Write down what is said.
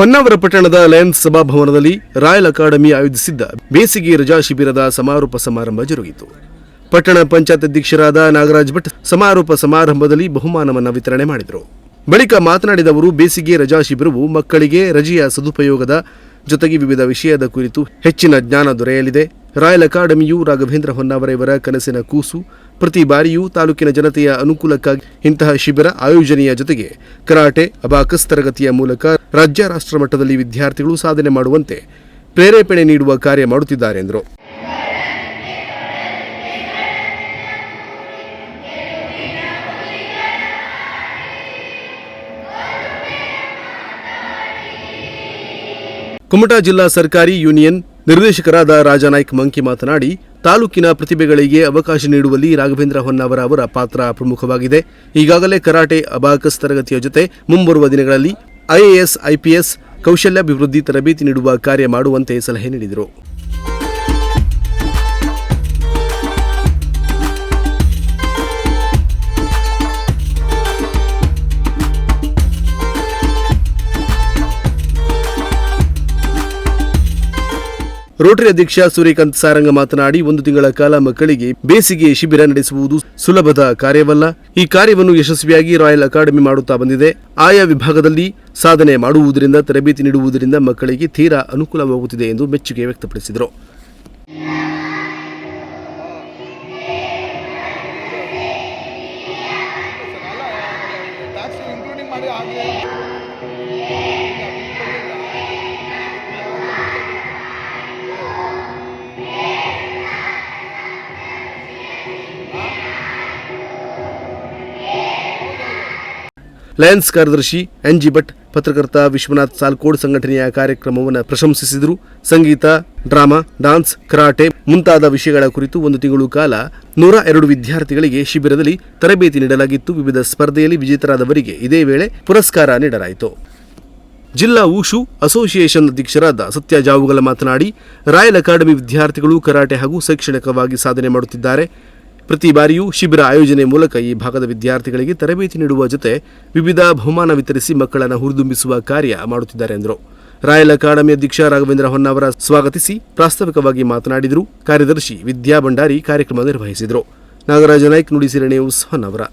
ಹೊನ್ನಾವರ ಪಟ್ಟಣದ Lions ಸಭಾಭವನದಲ್ಲಿ royal academy ಆಯೋಜಿಸಿದ್ದ ಬೇಸಿಗೆ ರಜಾ ಶಿಬಿರದ ಸಮಾರೋಪ ಸಮಾರಂಭ ಜರುಗಿತು. ಪಟ್ಟಣ ಪಂಚಾಯತ್ ಅಧ್ಯಕ್ಷರಾದ ನಾಗರಾಜ್ ಭಟ್ ಸಮಾರೋಪ ಸಮಾರಂಭದಲ್ಲಿ ಬಹುಮಾನವನ್ನು ವಿತರಣೆ ಮಾಡಿದರು. ಬಳಿಕ ಮಾತನಾಡಿದ ಅವರು, ಬೇಸಿಗೆ ರಜಾ ಶಿಬಿರವು ಮಕ್ಕಳಿಗೆ ರಜೆಯ ಸದುಪಯೋಗದ ಜೊತೆಗೆ ವಿವಿಧ ವಿಷಯದ ಕುರಿತು ಹೆಚ್ಚಿನ ಜ್ಞಾನ ದೊರೆಯಲಿದೆ. ರಾಯಲ್ ಅಕಾಡೆಮಿಯು ರಾಘವೇಂದ್ರ ಹೊನ್ನಾವರ ಇವರ ಕನಸಿನ ಕೂಸು. ಪ್ರತಿ ಬಾರಿಯೂ ತಾಲೂಕಿನ ಜನತೆಯ ಅನುಕೂಲಕ್ಕಾಗಿ ಇಂತಹ ಶಿಬಿರ ಆಯೋಜನೆಯ ಜೊತೆಗೆ ಕರಾಟೆ, ಅಬಾಕಸ್ ತರಗತಿಯ ಮೂಲಕ ರಾಜ್ಯ ರಾಷ್ಟ್ರ ಮಟ್ಟದಲ್ಲಿ ವಿದ್ಯಾರ್ಥಿಗಳು ಸಾಧನೆ ಮಾಡುವಂತೆ ಪ್ರೇರೇಪಣೆ ನೀಡುವ ಕಾರ್ಯ ಮಾಡುತ್ತಿದ್ದಾರೆ ಎಂದರು. ಕುಮಟಾ ಜಿಲ್ಲಾ ಸರ್ಕಾರಿ ಯೂನಿಯನ್ ನಿರ್ದೇಶಕರಾದ ರಾಜಾನಾಯ್ಕ್ ಮಂಕಿ ಮಾತನಾಡಿ, ತಾಲೂಕಿನ ಪ್ರತಿಭೆಗಳಿಗೆ ಅವಕಾಶ ನೀಡುವಲ್ಲಿ ರಾಘವೇಂದ್ರ ಹೊನ್ನಾವರ ಅವರ ಪಾತ್ರ ಪ್ರಮುಖವಾಗಿದೆ. ಈಗಾಗಲೇ ಕರಾಟೆ ಅಬಾಕಸ್ ತರಗತಿಯ ಜೊತೆ ಮುಂಬರುವ ದಿನಗಳಲ್ಲಿ ಐಎಎಸ್, ಐಪಿಎಸ್ ಕೌಶಲ್ಯಾಭಿವೃದ್ಧಿ ತರಬೇತಿ ನೀಡುವ ಕಾರ್ಯ ಮಾಡುವಂತೆ ಸಲಹೆ ನೀಡಿದರು. ರೋಟರಿ ಅಧ್ಯಕ್ಷ ಸೂರ್ಯಕಾಂತ್ ಸಾರಂಗ ಮಾತನಾಡಿ, ಒಂದು ತಿಂಗಳ ಕಾಲ ಮಕ್ಕಳಿಗೆ ಬೇಸಿಗೆ ಶಿಬಿರ ನಡೆಸುವುದು ಸುಲಭದ ಕಾರ್ಯವಲ್ಲ. ಈ ಕಾರ್ಯವನ್ನು ಯಶಸ್ವಿಯಾಗಿ ರಾಯಲ್ ಅಕಾಡೆಮಿ ಮಾಡುತ್ತಾ ಬಂದಿದೆ. ಆಯಾ ವಿಭಾಗದಲ್ಲಿ ಸಾಧನೆ ಮಾಡುವುದರಿಂದ ತರಬೇತಿ ನೀಡುವುದರಿಂದ ಮಕ್ಕಳಿಗೆ ತೀರಾ ಅನುಕೂಲವಾಗುತ್ತಿದೆ ಎಂದು ಮೆಚ್ಚುಗೆ ವ್ಯಕ್ತಪಡಿಸಿದರು. ಲಯನ್ಸ್ ಕಾರ್ಯದರ್ಶಿ ಎನ್ಜಿ ಭಟ್ ಪತ್ರಕರ್ತ ವಿಶ್ವನಾಥ್ ಸಾಲ್ಕೋಡ್ ಸಂಘಟನೆಯ ಕಾರ್ಯಕ್ರಮವನ್ನು ಪ್ರಶಂಸಿಸಿದರು. ಸಂಗೀತ, ಡ್ರಾಮಾ, ಡಾನ್ಸ್, ಕರಾಟೆ ಮುಂತಾದ ವಿಷಯಗಳ ಕುರಿತು ಒಂದು ತಿಂಗಳು ಕಾಲ ನೂರ ಎರಡು ವಿದ್ಯಾರ್ಥಿಗಳಿಗೆ ಶಿಬಿರದಲ್ಲಿ ತರಬೇತಿ ನೀಡಲಾಗಿತ್ತು. ವಿವಿಧ ಸ್ಪರ್ಧೆಯಲ್ಲಿ ವಿಜೇತರಾದವರಿಗೆ ಇದೇ ವೇಳೆ ಪುರಸ್ಕಾರ ನೀಡಲಾಯಿತು. ಜಿಲ್ಲಾ ಊಷು ಅಸೋಸಿಯೇಷನ್ ಅಧ್ಯಕ್ಷರಾದ ಸತ್ಯ ಜಾವುಗಲ ಮಾತನಾಡಿ, ರಾಯಲ್ ಅಕಾಡೆಮಿ ವಿದ್ಯಾರ್ಥಿಗಳು ಕರಾಟೆ ಹಾಗೂ ಶೈಕ್ಷಣಿಕವಾಗಿ ಸಾಧನೆ ಮಾಡುತ್ತಿದ್ದಾರೆ. ಪ್ರತಿ ಬಾರಿಯೂ ಶಿಬಿರ ಆಯೋಜನೆ ಮೂಲಕ ಈ ಭಾಗದ ವಿದ್ಯಾರ್ಥಿಗಳಿಗೆ ತರಬೇತಿ ನೀಡುವ ಜೊತೆ ವಿವಿಧ ಬಹುಮಾನ ವಿತರಿಸಿ ಮಕ್ಕಳನ್ನು ಹುರಿದುಂಬಿಸುವ ಕಾರ್ಯ ಮಾಡುತ್ತಿದ್ದಾರೆ ಎಂದರು. ರಾಯಲ್ ಅಕಾಡೆಮಿ ಅಧ್ಯಕ್ಷ ರಾಘವೇಂದ್ರ ಹೊನ್ನಾವರ ಸ್ವಾಗತಿಸಿ ಪ್ರಾಸ್ತಾವಿಕವಾಗಿ ಮಾತನಾಡಿದರು. ಕಾರ್ಯದರ್ಶಿ ವಿದ್ಯಾ ಭಂಡಾರಿ ಕಾರ್ಯಕ್ರಮ ನಿರ್ವಹಿಸಿದರು. ನಾಗರಾಜ ನಾಯ್ಕ್, ನುಡಿಸಿರ ನ್ಯೂಸ್ ಹೊನ್ನಾವರ.